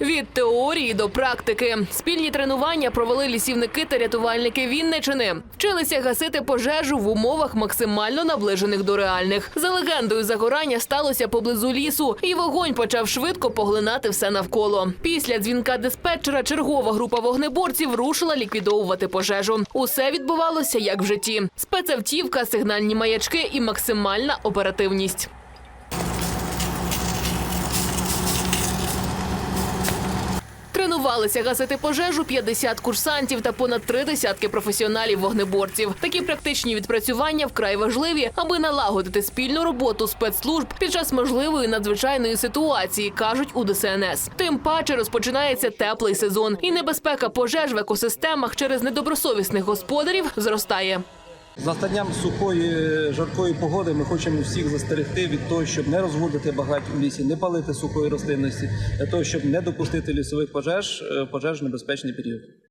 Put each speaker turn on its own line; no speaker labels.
Від теорії до практики спільні тренування провели лісівники та рятувальники Вінничини. Вчилися гасити пожежу в умовах максимально наближених до реальних. За легендою, загорання сталося поблизу лісу, і вогонь почав швидко поглинати все навколо. Після дзвінка диспетчера чергова група вогнеборців рушила ліквідовувати пожежу. Усе відбувалося як в житті: спецавтівка, сигнальні маячки і максимальна оперативність. Тренувалися гасити пожежу 50 курсантів та понад три десятки професіоналів вогнеборців. Такі практичні відпрацювання вкрай важливі, аби налагодити спільну роботу спецслужб під час можливої надзвичайної ситуації, кажуть у ДСНС. Тим паче розпочинається теплий сезон, і небезпека пожеж в екосистемах через недобросовісних господарів зростає.
З настанням сухої жаркої погоди ми хочемо всіх застерегти від того, щоб не розводити багать у лісі, не палити сухої рослинності, для того, щоб не допустити лісових пожеж, е, пожеж в небезпечний період.